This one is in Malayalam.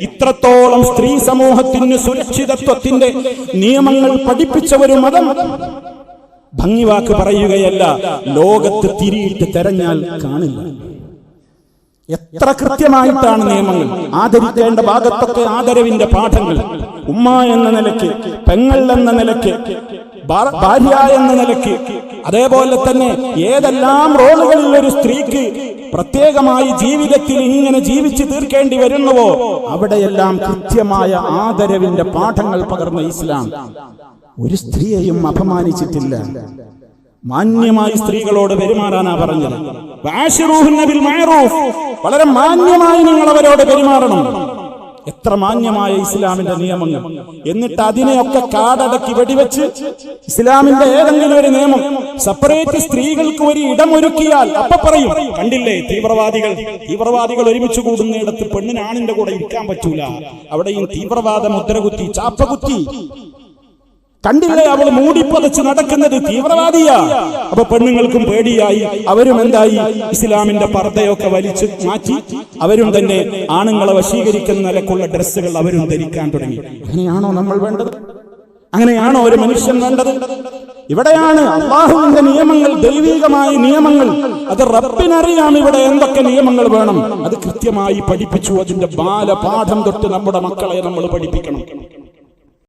ഇത്രത്തോളം സ്ത്രീ സമൂഹത്തിന് സുരക്ഷിതത്വത്തിന്റെ നിയമങ്ങൾ പഠിപ്പിച്ച ഒരു മതം ഭംഗിവാക്ക് പറയുകയല്ല ലോകത്ത് തിരിയിട്ട് തെരഞ്ഞാൽ കാണില്ല. എത്ര കൃത്യമായിട്ടാണ് നിയമങ്ങൾ? ആദരിക്കേണ്ട ഭാഗത്തൊക്കെ ആദരവിന്റെ പാഠങ്ങൾ. ഉമ്മ എന്ന നിലയ്ക്ക് പെങ്ങൾ എന്ന നിലയ്ക്ക് ഭാര്യ എന്ന നിലയ്ക്ക് അതേപോലെ തന്നെ ഏതെല്ലാം റോളുകളിൽ ഒരു സ്ത്രീക്ക് പ്രത്യേകമായി ജീവിതത്തിൽ ഇങ്ങനെ ജീവിച്ചു തീർക്കേണ്ടി വരുന്നുവോ അവിടെയെല്ലാം കൃത്യമായ ആദരവിന്റെ പാഠങ്ങൾ പകർന്ന ഇസ്ലാം. ഒരു സ്ത്രീയെയും അപമാനിച്ചിട്ടില്ല. മാന്യമായി സ്ത്രീകളോട് പെരുമാറാനാ പറഞ്ഞത്. വളരെ മാന്യമായി നിങ്ങൾ അവരോട് പെരുമാറണം. എത്ര മാന്യമായ ഇസ്ലാമിന്റെ നിയമങ്ങൾ. എന്നിട്ട് അതിനെയൊക്കെ കാടടക്കി വെടിവെച്ച് ഇസ്ലാമിന്റെ ഏതെങ്കിലും ഒരു നിയമം സെപ്പറേറ്റ് സ്ത്രീകൾക്ക് ഒരു ഇടം ഒരുക്കിയാൽ അപ്പൊ പറയും കണ്ടില്ലേ തീവ്രവാദികൾ തീവ്രവാദികൾ ഒരുമിച്ച് കൂടുന്നിടത്ത് പെണ്ണിനാണിന്റെ കൂടെ ഇരിക്കാൻ പറ്റൂല. അവിടെയും തീവ്രവാദ മുദ്രകുത്തി ചാപ്പകുത്തി കണ്ടില്ലേ അവൾ മൂടിപ്പതച്ച് നടക്കുന്നത്? തീവ്രവാദിയാ. അപ്പൊ പെണ്ണുങ്ങൾക്കും പേടിയായി. അവരും എന്തായി? ഇസ്ലാമിന്റെ പർദ്ദയൊക്കെ വലിച്ചു മാറ്റി. അവരും തന്നെ ആണുങ്ങളെ വശീകരിക്കുന്ന നിലക്കുള്ള ഡ്രസ്സുകൾ അവരും ധരിക്കാൻ തുടങ്ങി. അങ്ങനെയാണോ നമ്മൾ വേണ്ടത്? അങ്ങനെയാണോ ഒരു മനുഷ്യൻ വേണ്ടത്? ഇവിടെയാണ് അള്ളാഹുവിന്റെ നിയമങ്ങൾ ദൈവികമായ നിയമങ്ങൾ. അത് റബ്ബിനറിയാം ഇവിടെ എന്തൊക്കെ നിയമങ്ങൾ വേണം? അത് കൃത്യമായി പഠിപ്പിച്ചു. അതിന്റെ ബാലപാഠം തൊട്ട് നമ്മുടെ മക്കളെ നമ്മൾ പഠിപ്പിക്കണം.